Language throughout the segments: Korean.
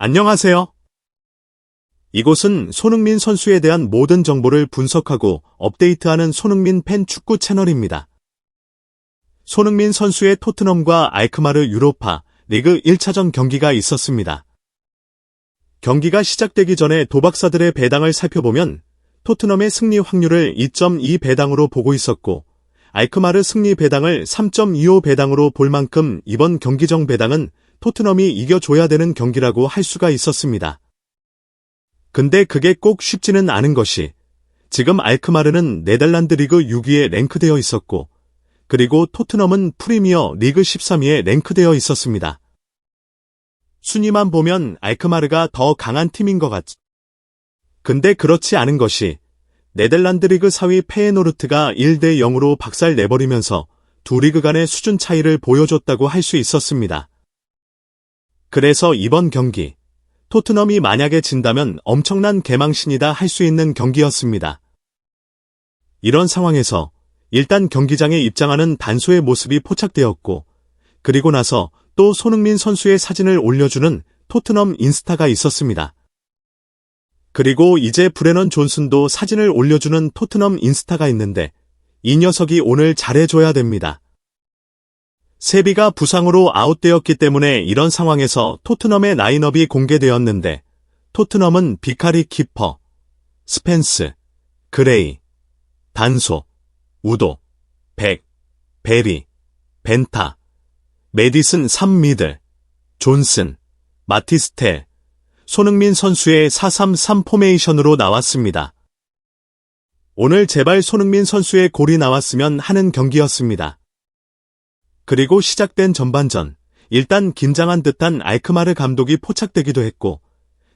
안녕하세요. 이곳은 손흥민 선수에 대한 모든 정보를 분석하고 업데이트하는 손흥민 팬 축구 채널입니다. 손흥민 선수의 토트넘과 알크마르 유로파 리그 1차전 경기가 있었습니다. 경기가 시작되기 전에 도박사들의 배당을 살펴보면 토트넘의 승리 확률을 2.2 배당으로 보고 있었고 알크마르 승리 배당을 3.25 배당으로 볼 만큼 이번 경기정 배당은 토트넘이 이겨줘야 되는 경기라고 할 수가 있었습니다. 근데 그게 꼭 쉽지는 않은 것이 지금 알크마르는 네덜란드 리그 6위에 랭크되어 있었고 그리고 토트넘은 프리미어 리그 13위에 랭크되어 있었습니다. 순위만 보면 알크마르가 더 강한 팀인 것 같죠. 근데 그렇지 않은 것이 네덜란드 리그 4위 페에노르트가 1대 0으로 박살 내버리면서 두 리그 간의 수준 차이를 보여줬다고 할 수 있었습니다. 그래서 이번 경기, 토트넘이 만약에 진다면 엄청난 개망신이다 할 수 있는 경기였습니다. 이런 상황에서 일단 경기장에 입장하는 단소의 모습이 포착되었고, 그리고 나서 또 손흥민 선수의 사진을 올려주는 토트넘 인스타가 있었습니다. 그리고 이제 브레넌 존슨도 사진을 올려주는 토트넘 인스타가 있는데, 이 녀석이 오늘 잘해줘야 됩니다. 세비가 부상으로 아웃되었기 때문에 이런 상황에서 토트넘의 라인업이 공개되었는데 토트넘은 비카리 키퍼, 스펜스, 그레이, 단소, 우도, 백, 베리, 벤타, 메디슨 3미들, 존슨, 마티스텔, 손흥민 선수의 433 포메이션으로 나왔습니다. 오늘 제발 손흥민 선수의 골이 나왔으면 하는 경기였습니다. 그리고 시작된 전반전, 일단 긴장한 듯한 알크마르 감독이 포착되기도 했고,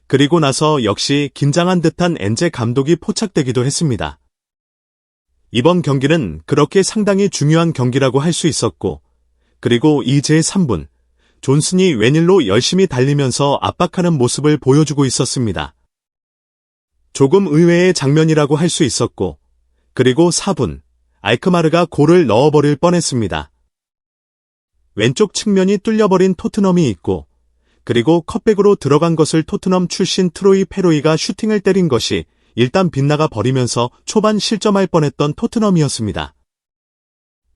그리고 나서 역시 긴장한 듯한 엔제 감독이 포착되기도 했습니다. 이번 경기는 그렇게 상당히 중요한 경기라고 할 수 있었고, 그리고 이제 3분, 존슨이 웬일로 열심히 달리면서 압박하는 모습을 보여주고 있었습니다. 조금 의외의 장면이라고 할 수 있었고, 그리고 4분, 알크마르가 골을 넣어버릴 뻔했습니다. 왼쪽 측면이 뚫려버린 토트넘이 있고 그리고 컵백으로 들어간 것을 토트넘 출신 트로이 페로이가 슈팅을 때린 것이 일단 빗나가 버리면서 초반 실점할 뻔했던 토트넘이었습니다.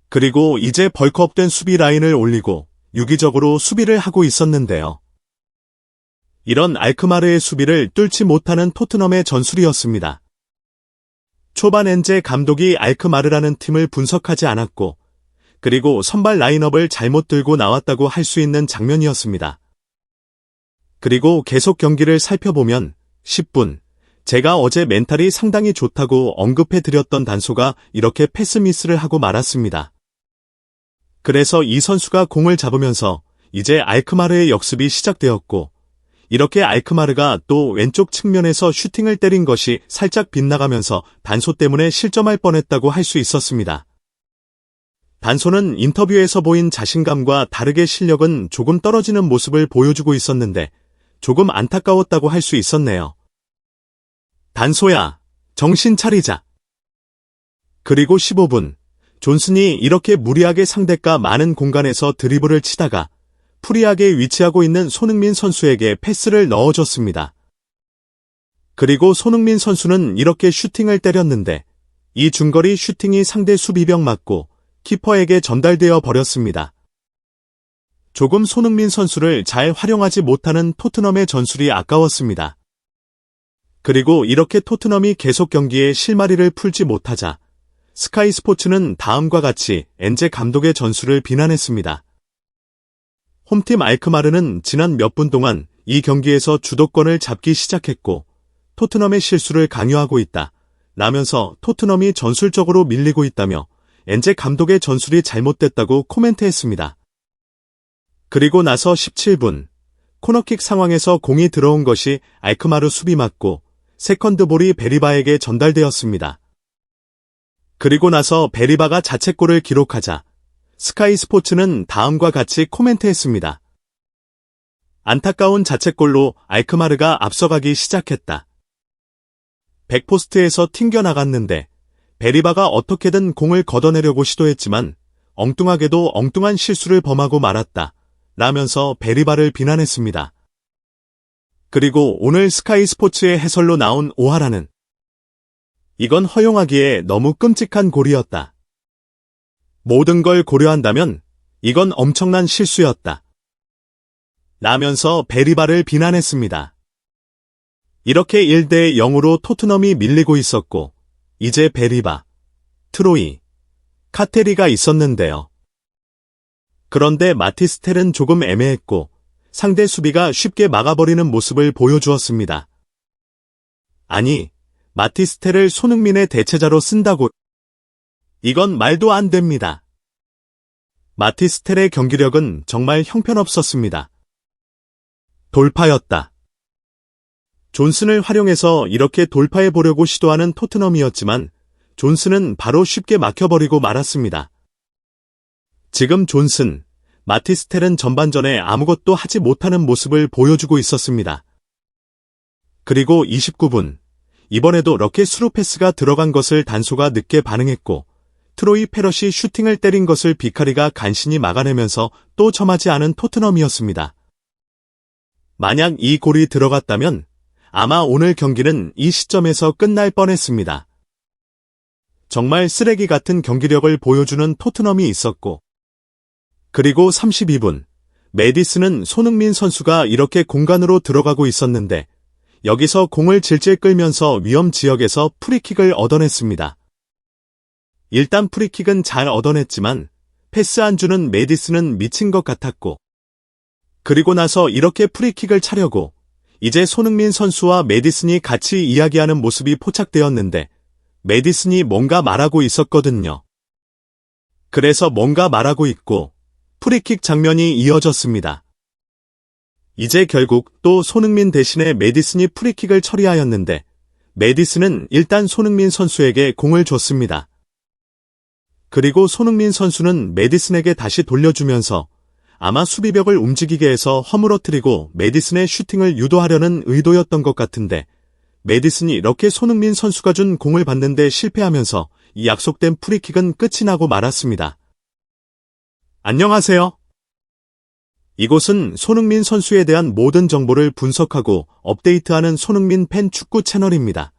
그리고 이제 벌크업된 수비 라인을 올리고 유기적으로 수비를 하고 있었는데요. 이런 알크마르의 수비를 뚫지 못하는 토트넘의 전술이었습니다. 초반 엔제 감독이 알크마르라는 팀을 분석하지 않았고 그리고 선발 라인업을 잘못 들고 나왔다고 할 수 있는 장면이었습니다. 그리고 계속 경기를 살펴보면 10분, 제가 어제 멘탈이 상당히 좋다고 언급해 드렸던 단소가 이렇게 패스 미스를 하고 말았습니다. 그래서 이 선수가 공을 잡으면서 이제 알크마르의 역습이 시작되었고, 이렇게 알크마르가 또 왼쪽 측면에서 슈팅을 때린 것이 살짝 빗나가면서 단소 때문에 실점할 뻔했다고 할 수 있었습니다. 단소는 인터뷰에서 보인 자신감과 다르게 실력은 조금 떨어지는 모습을 보여주고 있었는데 조금 안타까웠다고 할 수 있었네요. 단소야, 정신 차리자. 그리고 15분, 존슨이 이렇게 무리하게 상대가 많은 공간에서 드리블을 치다가 프리하게 위치하고 있는 손흥민 선수에게 패스를 넣어줬습니다. 그리고 손흥민 선수는 이렇게 슈팅을 때렸는데 이 중거리 슈팅이 상대 수비병 맞고 키퍼에게 전달되어 버렸습니다. 조금 손흥민 선수를 잘 활용하지 못하는 토트넘의 전술이 아까웠습니다. 그리고 이렇게 토트넘이 계속 경기에 실마리를 풀지 못하자 스카이 스포츠는 다음과 같이 엔제 감독의 전술을 비난했습니다. 홈팀 알크마르는 지난 몇 분 동안 이 경기에서 주도권을 잡기 시작했고 토트넘의 실수를 강요하고 있다. 라면서 토트넘이 전술적으로 밀리고 있다며 엔제 감독의 전술이 잘못됐다고 코멘트했습니다. 그리고 나서 17분 코너킥 상황에서 공이 들어온 것이 알크마르 수비 맞고 세컨드볼이 베리바에게 전달되었습니다. 그리고 나서 베리바가 자책골을 기록하자 스카이 스포츠는 다음과 같이 코멘트했습니다. 안타까운 자책골로 알크마르가 앞서가기 시작했다. 백포스트에서 튕겨나갔는데 베리바가 어떻게든 공을 걷어내려고 시도했지만 엉뚱하게도 엉뚱한 실수를 범하고 말았다. 라면서 베리바를 비난했습니다. 그리고 오늘 스카이 스포츠의 해설로 나온 오하라는 이건 허용하기에 너무 끔찍한 골이었다. 모든 걸 고려한다면 이건 엄청난 실수였다. 라면서 베리바를 비난했습니다. 이렇게 1대 0으로 토트넘이 밀리고 있었고, 이제 베리바, 트로이, 카테리가 있었는데요. 그런데 마티스텔은 조금 애매했고, 상대 수비가 쉽게 막아버리는 모습을 보여주었습니다. 아니, 마티스텔을 손흥민의 대체자로 쓴다고. 이건 말도 안 됩니다. 마티스텔의 경기력은 정말 형편없었습니다. 돌파였다. 존슨을 활용해서 이렇게 돌파해 보려고 시도하는 토트넘이었지만 존슨은 바로 쉽게 막혀버리고 말았습니다. 지금 존슨, 마티스텔은 전반전에 아무것도 하지 못하는 모습을 보여주고 있었습니다. 그리고 29분, 이번에도 럭키 스루 패스가 들어간 것을 단소가 늦게 반응했고, 트로이 페럿이 슈팅을 때린 것을 비카리가 간신히 막아내면서 또 점하지 않은 토트넘이었습니다. 만약 이 골이 들어갔다면 아마 오늘 경기는 이 시점에서 끝날 뻔했습니다. 정말 쓰레기 같은 경기력을 보여주는 토트넘이 있었고, 그리고 32분, 메디스는 손흥민 선수가 이렇게 공간으로 들어가고 있었는데, 여기서 공을 질질 끌면서 위험 지역에서 프리킥을 얻어냈습니다. 일단 프리킥은 잘 얻어냈지만, 패스 안 주는 메디스는 미친 것 같았고, 그리고 나서 이렇게 프리킥을 차려고, 이제 손흥민 선수와 메디슨이 같이 이야기하는 모습이 포착되었는데, 메디슨이 뭔가 말하고 있었거든요. 그래서 뭔가 말하고 있고, 프리킥 장면이 이어졌습니다. 이제 결국 또 손흥민 대신에 메디슨이 프리킥을 처리하였는데, 메디슨은 일단 손흥민 선수에게 공을 줬습니다. 그리고 손흥민 선수는 메디슨에게 다시 돌려주면서 아마 수비벽을 움직이게 해서 허물어뜨리고 메디슨의 슈팅을 유도하려는 의도였던 것 같은데 메디슨이 이렇게 손흥민 선수가 준 공을 받는데 실패하면서 이 약속된 프리킥은 끝이 나고 말았습니다. 안녕하세요. 이곳은 손흥민 선수에 대한 모든 정보를 분석하고 업데이트하는 손흥민 팬 축구 채널입니다.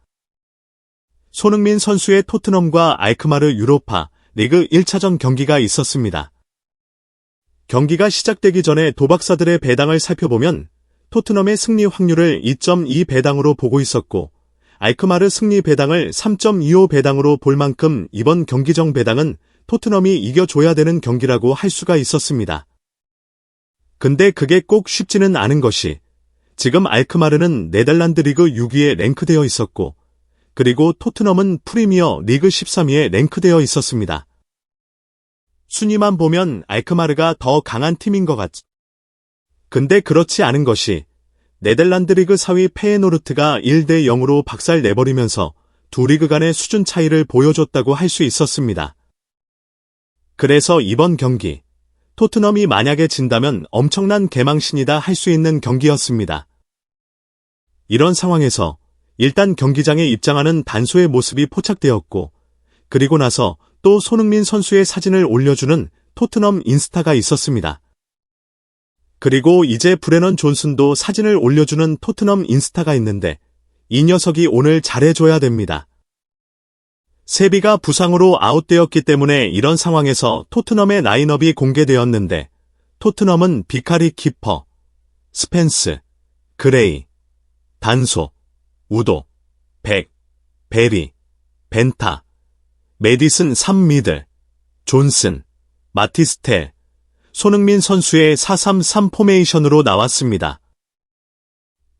손흥민 선수의 토트넘과 알크마르 유로파 리그 1차전 경기가 있었습니다. 경기가 시작되기 전에 도박사들의 배당을 살펴보면 토트넘의 승리 확률을 2.2 배당으로 보고 있었고 알크마르 승리 배당을 3.25 배당으로 볼 만큼 이번 경기정 배당은 토트넘이 이겨줘야 되는 경기라고 할 수가 있었습니다. 근데 그게 꼭 쉽지는 않은 것이 지금 알크마르는 네덜란드 리그 6위에 랭크되어 있었고 그리고 토트넘은 프리미어 리그 13위에 랭크되어 있었습니다. 순위만 보면 알크마르가 더 강한 팀인 것 같지. 근데 그렇지 않은 것이 네덜란드 리그 4위 페에노르트가 1대 0으로 박살 내버리면서 두 리그 간의 수준 차이를 보여줬다고 할 수 있었습니다. 그래서 이번 경기, 토트넘이 만약에 진다면 엄청난 개망신이다 할 수 있는 경기였습니다. 이런 상황에서 일단 경기장에 입장하는 단소의 모습이 포착되었고, 그리고 나서 또 손흥민 선수의 사진을 올려주는 토트넘 인스타가 있었습니다. 그리고 이제 브레넌 존슨도 사진을 올려주는 토트넘 인스타가 있는데 이 녀석이 오늘 잘해줘야 됩니다. 세비가 부상으로 아웃되었기 때문에 이런 상황에서 토트넘의 라인업이 공개되었는데 토트넘은 비카리 키퍼, 스펜스, 그레이, 단소, 우도, 백, 베리, 벤타, 메디슨 3미들, 존슨, 마티스텔, 손흥민 선수의 433 포메이션으로 나왔습니다.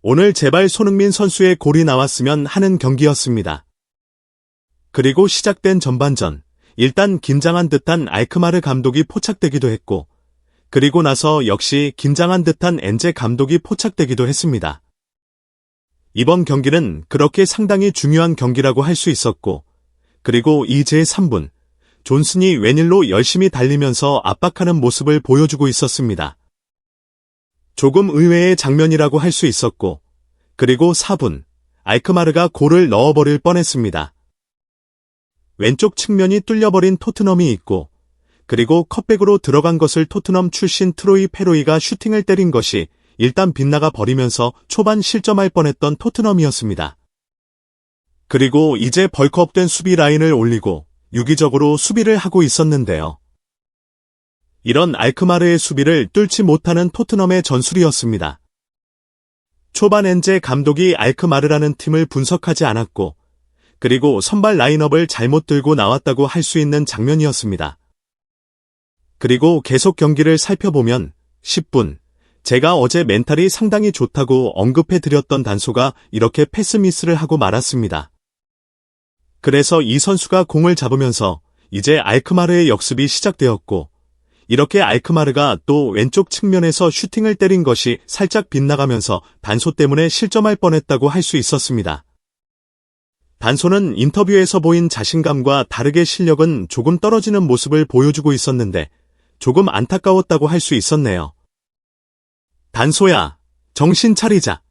오늘 제발 손흥민 선수의 골이 나왔으면 하는 경기였습니다. 그리고 시작된 전반전, 일단 긴장한 듯한 알크마르 감독이 포착되기도 했고, 그리고 나서 역시 긴장한 듯한 엔제 감독이 포착되기도 했습니다. 이번 경기는 그렇게 상당히 중요한 경기라고 할 수 있었고, 그리고 이제 3분, 존슨이 웬일로 열심히 달리면서 압박하는 모습을 보여주고 있었습니다. 조금 의외의 장면이라고 할 수 있었고, 그리고 4분, 알크마르가 골을 넣어버릴 뻔했습니다. 왼쪽 측면이 뚫려버린 토트넘이 있고, 그리고 컵백으로 들어간 것을 토트넘 출신 트로이 페로이가 슈팅을 때린 것이 일단 빗나가 버리면서 초반 실점할 뻔했던 토트넘이었습니다. 그리고 이제 벌크업된 수비 라인을 올리고 유기적으로 수비를 하고 있었는데요. 이런 알크마르의 수비를 뚫지 못하는 토트넘의 전술이었습니다. 초반 엔제 감독이 알크마르라는 팀을 분석하지 않았고, 그리고 선발 라인업을 잘못 들고 나왔다고 할 수 있는 장면이었습니다. 그리고 계속 경기를 살펴보면 10분, 제가 어제 멘탈이 상당히 좋다고 언급해 드렸던 단소가 이렇게 패스 미스를 하고 말았습니다. 그래서 이 선수가 공을 잡으면서 이제 알크마르의 역습이 시작되었고, 이렇게 알크마르가 또 왼쪽 측면에서 슈팅을 때린 것이 살짝 빗나가면서 단소 때문에 실점할 뻔했다고 할 수 있었습니다. 단소는 인터뷰에서 보인 자신감과 다르게 실력은 조금 떨어지는 모습을 보여주고 있었는데 조금 안타까웠다고 할 수 있었네요. 단소야, 정신 차리자.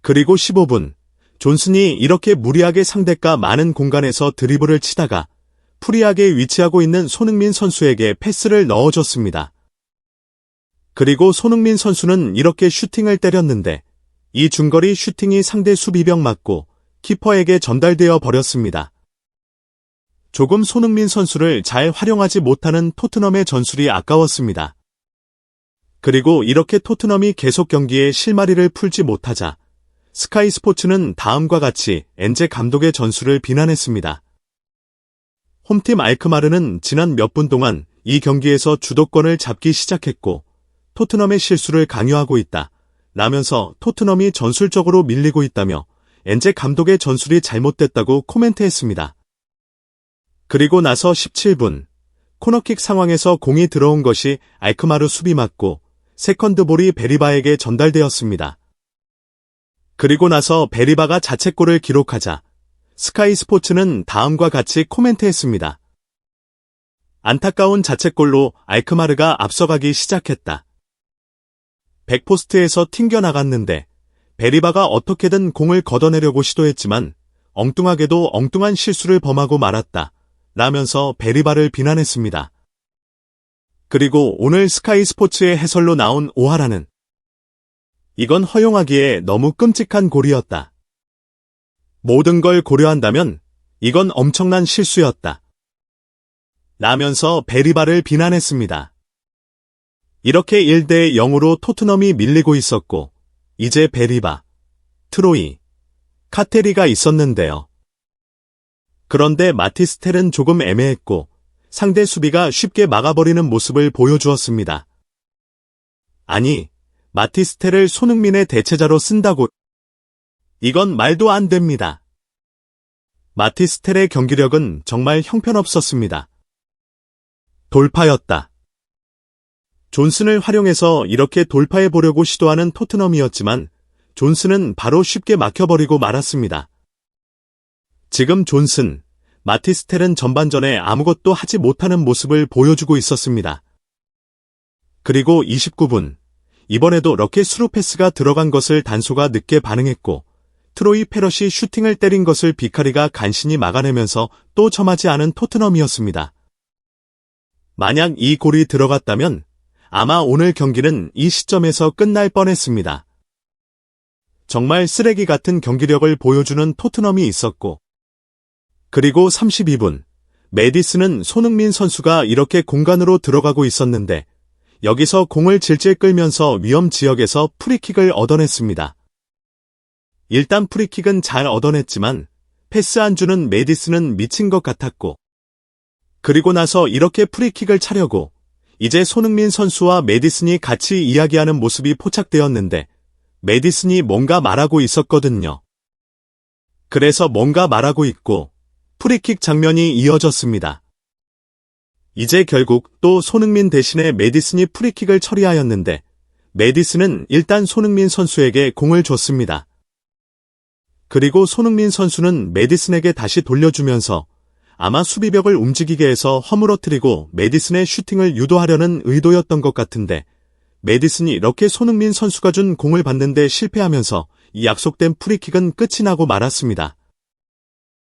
그리고 15분, 존슨이 이렇게 무리하게 상대가 많은 공간에서 드리블을 치다가 프리하게 위치하고 있는 손흥민 선수에게 패스를 넣어줬습니다. 그리고 손흥민 선수는 이렇게 슈팅을 때렸는데 이 중거리 슈팅이 상대 수비병 맞고 키퍼에게 전달되어 버렸습니다. 조금 손흥민 선수를 잘 활용하지 못하는 토트넘의 전술이 아까웠습니다. 그리고 이렇게 토트넘이 계속 경기에 실마리를 풀지 못하자 스카이 스포츠는 다음과 같이 엔제 감독의 전술을 비난했습니다. 홈팀 알크마르는 지난 몇 분 동안 이 경기에서 주도권을 잡기 시작했고 토트넘의 실수를 강요하고 있다. 라면서 토트넘이 전술적으로 밀리고 있다며 엔제 감독의 전술이 잘못됐다고 코멘트했습니다. 그리고 나서 17분 코너킥 상황에서 공이 들어온 것이 알크마르 수비 맞고 세컨드볼이 베리바에게 전달되었습니다. 그리고 나서 베리바가 자책골을 기록하자 스카이 스포츠는 다음과 같이 코멘트했습니다. 안타까운 자책골로 알크마르가 앞서가기 시작했다. 백포스트에서 튕겨나갔는데 베리바가 어떻게든 공을 걷어내려고 시도했지만 엉뚱하게도 엉뚱한 실수를 범하고 말았다. 라면서 베리바를 비난했습니다. 그리고 오늘 스카이 스포츠의 해설로 나온 오하라는 이건 허용하기에 너무 끔찍한 골이었다. 모든 걸 고려한다면 이건 엄청난 실수였다. 라면서 베리바를 비난했습니다. 이렇게 1대 0으로 토트넘이 밀리고 있었고 이제 베리바, 트로이, 카테리가 있었는데요. 그런데 마티스텔은 조금 애매했고 상대 수비가 쉽게 막아버리는 모습을 보여주었습니다. 아니, 마티스텔을 손흥민의 대체자로 쓴다고 이건 말도 안 됩니다. 마티스텔의 경기력은 정말 형편없었습니다. 돌파였다. 존슨을 활용해서 이렇게 돌파해 보려고 시도하는 토트넘이었지만 존슨은 바로 쉽게 막혀버리고 말았습니다. 지금 존슨, 마티스텔은 전반전에 아무것도 하지 못하는 모습을 보여주고 있었습니다. 그리고 29분, 이번에도 럭키 스루 패스가 들어간 것을 단소가 늦게 반응했고, 트로이 페럿이 슈팅을 때린 것을 비카리가 간신히 막아내면서 또 점하지 않은 토트넘이었습니다. 만약 이 골이 들어갔다면 아마 오늘 경기는 이 시점에서 끝날 뻔했습니다. 정말 쓰레기 같은 경기력을 보여주는 토트넘이 있었고, 그리고 32분, 메디스는 손흥민 선수가 이렇게 공간으로 들어가고 있었는데, 여기서 공을 질질 끌면서 위험 지역에서 프리킥을 얻어냈습니다. 일단 프리킥은 잘 얻어냈지만 패스 안 주는 메디스는 미친 것 같았고 그리고 나서 이렇게 프리킥을 차려고 이제 손흥민 선수와 메디슨이 같이 이야기하는 모습이 포착되었는데 메디슨이 뭔가 말하고 있었거든요. 그래서 뭔가 말하고 있고 프리킥 장면이 이어졌습니다. 이제 결국 또 손흥민 대신에 메디슨이 프리킥을 처리하였는데 메디슨은 일단 손흥민 선수에게 공을 줬습니다. 그리고 손흥민 선수는 메디슨에게 다시 돌려주면서 아마 수비벽을 움직이게 해서 허물어뜨리고 메디슨의 슈팅을 유도하려는 의도였던 것 같은데 메디슨이 이렇게 손흥민 선수가 준 공을 받는데 실패하면서 이 약속된 프리킥은 끝이 나고 말았습니다.